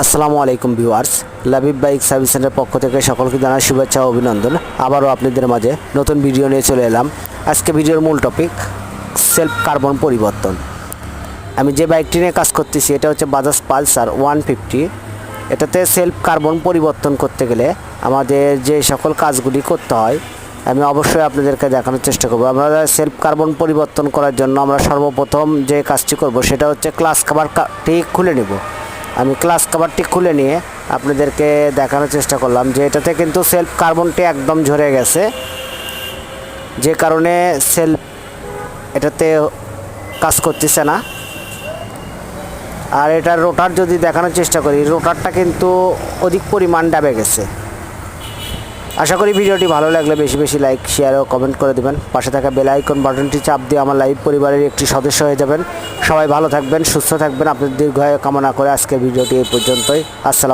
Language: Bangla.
আসসালামু আলাইকুম viewers, Labib bike service centre পক্ষ থেকে সকলকে জানাই শুভেচ্ছা ও অভিনন্দন। আবারও আপনাদের মাঝে নতুন ভিডিও নিয়ে চলে এলাম। আজকে ভিডিওর মূল টপিক সেলফ কার্বন পরিবর্তন। আমি যে বাইকটি নিয়ে কাজ করতেছি, এটা হচ্ছে বাজাজ পালসার ওয়ান ফিফটি। এটাতে সেলফ কার্বন পরিবর্তন করতে গেলে আমাদের যে সকল কাজগুলি করতে হয়, আমি অবশ্যই আপনাদেরকে দেখানোর চেষ্টা করব। আমরা সেলফ কার্বন পরিবর্তন করার জন্য আমরা সর্বপ্রথম যে কাজটি করব, সেটা হচ্ছে ক্লাস কাভারটি খুলে নেব। আমি ক্লাস কাভারটি খুলে নিয়ে আপনাদেরকে দেখানোর চেষ্টা করলাম যে এটাতে কিন্তু সেলফ কার্বনটি একদম ঝরে গেছে। যে কারণে সেলফ এটাতে কাজ করতেছে না। আর এটা রোটার যদি দেখানোর চেষ্টা করি রোটারটা কিন্তু অধিক পরিমাণ ডাবে গেছে। আশা করি ভিডিওটি ভালো লাগলে বেশি বেশি লাইক শেয়ার ও কমেন্ট করে দেবেন। পাশে থাকা বেল আইকন বাটনটি চাপ দিয়ে আমার লাইভ পরিবারের একটি সদস্য হয়ে যাবেন। সবাই ভালো থাকবেন, সুস্থ থাকবেন। আপনাদের দীর্ঘায়ু কামনা করে আজকের ভিডিওটি এই পর্যন্তই। আসসালাম